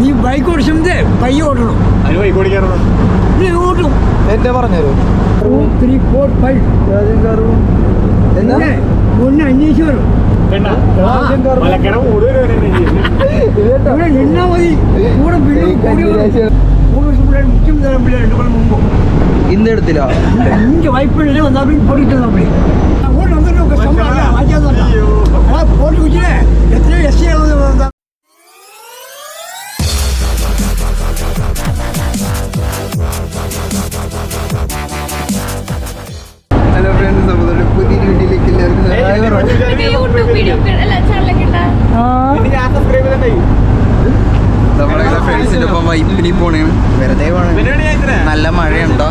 നീ ബൈക്ക് ഓടിച്ചത് പയ്യ ഓടണം. അതിന് ബൈക്ക് ഓടിക്കാറുണ്ടോ നീ ഓടും. എന്റെ പറഞ്ഞു ടു ത്രീ ഫോർ ഫൈവ് രാജ്യം ഒന്ന് അന്വേഷിച്ചു വരും. മതി. എത്രയോ എസ് ഉണ്ടാ ഞാൻ സബ്സ്ക്രൈബ് വീട്ടിലേക്ക് നമ്മളെ ഫ്രണ്ട്സിന്റെ ഒപ്പം വൈപ്പിനി പോണേ വെറുതെ പോണേ നല്ല മഴയുണ്ടോ?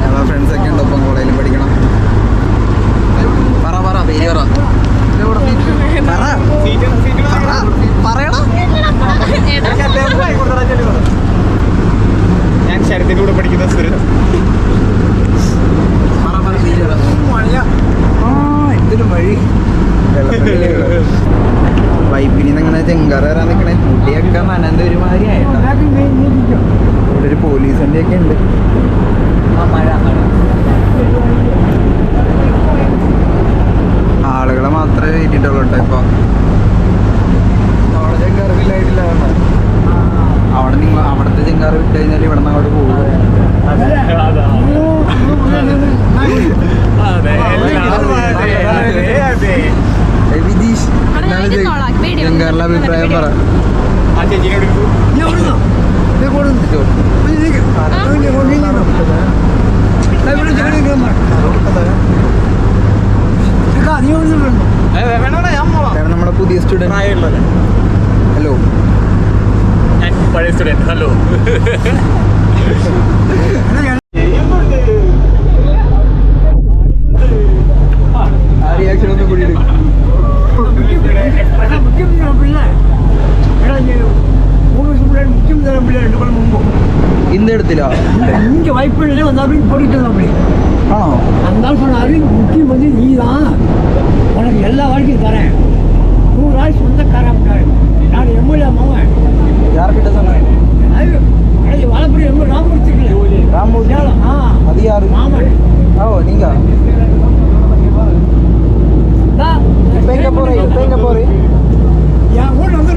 ഞങ്ങളെ ഫ്രണ്ട്സ് ഒക്കെ ഉണ്ട് ഒപ്പം കോളേജിൽ പഠിക്കണം. പറ പറ പേര് പറ പറ പറയടാ ഞാൻ ശരത്തിന്റെ കൂടെ പഠിക്കുന്ന സുരത് പറ പറ പേര് പറ ആ എന്തൊരു വഴി അങ്ങനെ ചെങ്കാറ വരാൻ നിൽക്കണേ മുടിയൊക്കെ ഒരു ഒരുമാതിരി ആയിട്ടോ? ഇവിടെ ഒരു പോലീസിന്റെ ഒക്കെ ഉണ്ട്. ആളുകളെ മാത്രമേ കയറ്റിട്ടുള്ളൂ കേട്ടോ ഇപ്പൊ. അവിടെ ചെങ്കാറ് അവിടെ നിങ്ങൾ படத்திலா இங்கே வாய்ப்பு வந்து அப்படின்னு போட்டுட்டு அப்படி ஆ. அந்த சொன்னாரு முக்கியம் வந்து நீ தான் உனக்கு எல்லா வாழ்க்கையும் தரேன். நூறு நாள் சொந்தக்காரன் நான் எம்எல்ஏ மாவன் யார்கிட்ட சொன்னேன் வளப்படி ரொம்ப ராமூர்த்தி ராமூர்த்தி? ஆ அது மாமன். ஓ நீங்க? இப்போ எங்கே போகிறேன் இப்போ எங்கே போகிறேன் என் கூட வந்து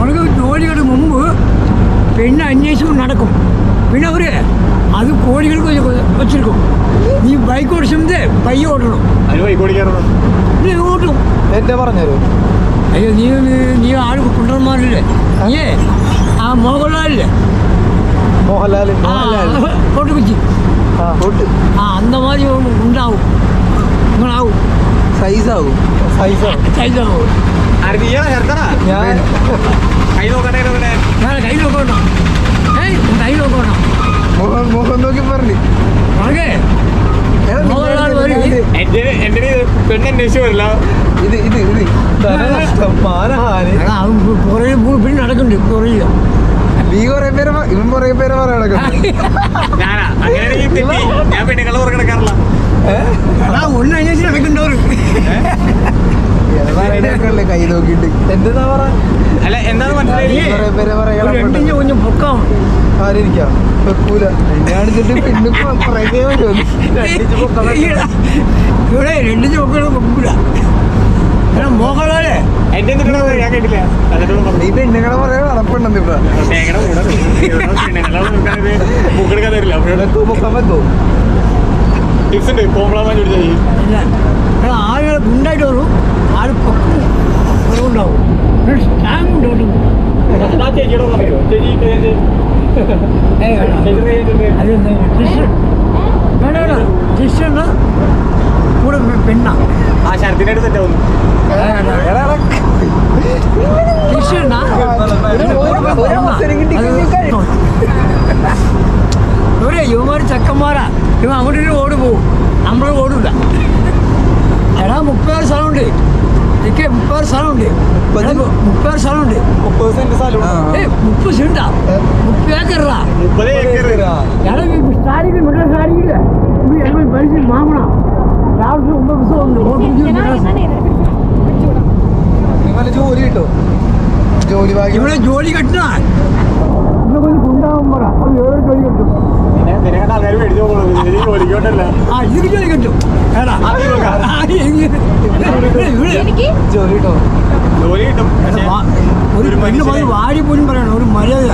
ഉനക്ക് ജോലിയുടെ മുമ്പ് പെണ്ണ് അന്വേഷണം നടക്കും. പിന്നെ അവർ അത് കോഴികൾക്ക് വെച്ച് വെച്ചിരിക്കും നീ ബൈക്ക് ഓടിച്ചത് പയ്യ ഓടണം. അതിന് ബൈക്ക് നീ ഓട്ടും എന്റെ പറഞ്ഞുതരൂ? അയ്യോ നീ നീ ആൾ കുണ്ടന്മാരില്ലേ നീയേ ആ മോഹൻലാലില്ലേ? മോഹൻലാൽ കോട്ടുകുച്ചി ആ അന്ന മാതിരി ഉണ്ടാവും. നിങ്ങളാവും. സൈസാവും. സൈസാവും. സൈസാവും. ഞാൻ കൈ നോക്കട്ടെ ഞാൻ കൈ നോക്കണോ ഏയ് കൈ നോക്കണോ മോഹൻ മോഹൻ നോക്കി പറഞ്ഞു. മോഹൻലാൽ പെണ്ണ് അന്വേഷിച്ചു വരില്ല? ഇത് ഇത് ഇത്. ധനനഷ്ടം മാനഹാനി കുറേ പിന്നെ നടക്കുന്നുണ്ട് പുറകിൽ നീ കൊറേ പേര് ഇവൻ കൊറേ പേര് പറയണൊക്കെ ഞാൻ പെണ്ണുങ്ങളെ പുറകെ കിടക്കാറില്ല കൈ നോക്കിയിട്ട്? എന്താ പറ? അല്ല എന്താന്ന് മനസ്സിലായി കൊറേ കുഞ്ഞ് പൊക്കം. ആരിക്കാം വെക്കൂല. കാണിച്ചിട്ട് പിന്നെ പുറകെ വരുമെന്ന് ഇവിടെ രണ്ടിഞ്ച് പൊക്കം പൊക്കൂല മോഹൻലാലേ എന്റെ ഞാൻ കേട്ടില്ല എന്നിട്ടൊന്നും നീ പറഞ്ഞു പറയാൻ നടപ്പുണ്ടെന്ന് ഇപ്പൊ പൂക്കെടുക്കാൻ തരില്ല ടിപ്സ് ഉണ്ട് കോമ്പളാൻ ചോദിച്ചാൽ ആളുകൾ ഉണ്ടായിട്ട് വരും ആൾ പൊക്കം കുറവുണ്ടാവും സ്റ്റാമ്പ് ഉണ്ട് ആ ചേച്ചിയോട് ചേച്ചി ചേച്ചി ഏയ് വേണ്ട. വേണ്ട വേണ്ട ടിഷ്യൂ ഉണ്ട് കൂടെ പെണ്ണ ആ ശരത്തിനായിട്ട് തെറ്റാവുന്നു ടിഷ്യൂ ഉണ്ടാ ഒരു അവസരം കിട്ടി ഇവരെ യുവമാർ ചെക്കന്മാരാ ഇവ അങ്ങോട്ടൊരു ഓട് പോവും നമ്മൾ ഓടില്ല എടാ മുപ്പത് സ്ഥലമുണ്ട് എനിക്ക് മുപ്പത് സ്ഥലമുണ്ട് മുപ്പത്? എടാ, മുപ്പത് സ്ഥലമുണ്ട് മുപ്പത് സെന്റ് സ്ഥലം ആ. ഏയ് മുപ്പത് സെണ്ടാ മുപ്പത് ഏക്കറാ മുപ്പത് ഏക്കർ എടാ ഈ സ്റ്റാരിക്ക് മിഡൽ സ്റ്റാരിക്കില്ല ഇത് എഴുപത് പൈസ വാങ്ങണം ജോലി കിട്ടോ? ജോലി ഇവിടെ ജോലി കിട്ടണ ജോലി കിട്ടും. ജോലി കിട്ടും. ജോലി കിട്ടും? ഒരു പെണ്ണ് പോയി വാടി പോലും പറയണം ഒരു മര്യാദ.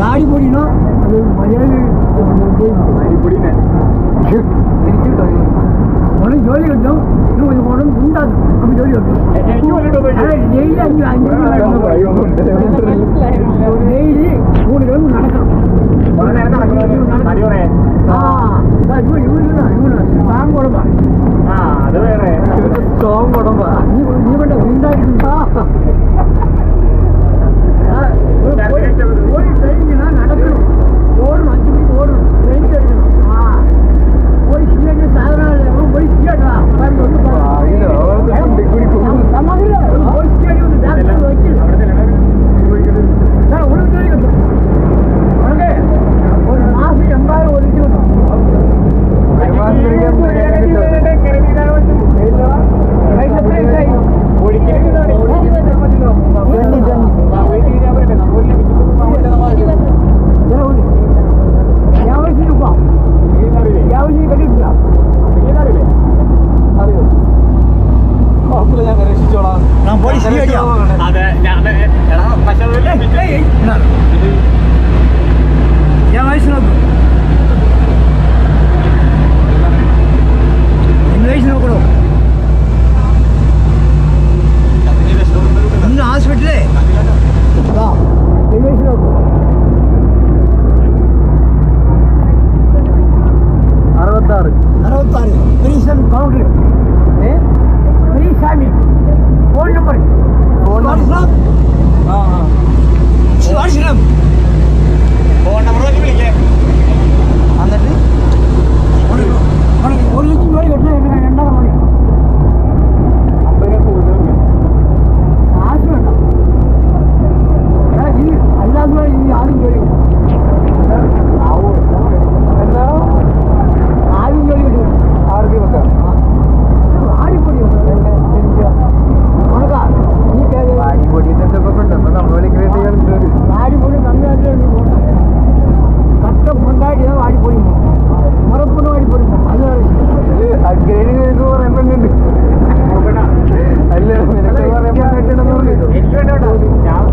വാടി പോയിനോ? അത് മര്യാദ. വാടി പൊടിനെ ഉടനെ ജോലി കിട്ടും ഇത് ഒരു ഉടൻ ഉണ്ടാകും അപ്പൊ ജോലി കിട്ടും എനിക്ക് ജോലി കിട്ടുമോ എന്ന് അതെ, ഡെയിലി അഞ്ച് അഞ്ച് ഡെയിലി മൂന്ന് അടിച്ചോളാം ഞാൻ പോയി ശരി അടിയാം ഞാൻ എടാ പക്ഷേ ഞാൻ വായിച്ചു നോക്കണോ? ഇന്ന് ഹോസ്പിറ്റലേ അറുപത്താറ്. അറുപത്താറ്. Counter All number. All number. Ah. All number. എനിക്ക് വേണ്ടി ഞാൻ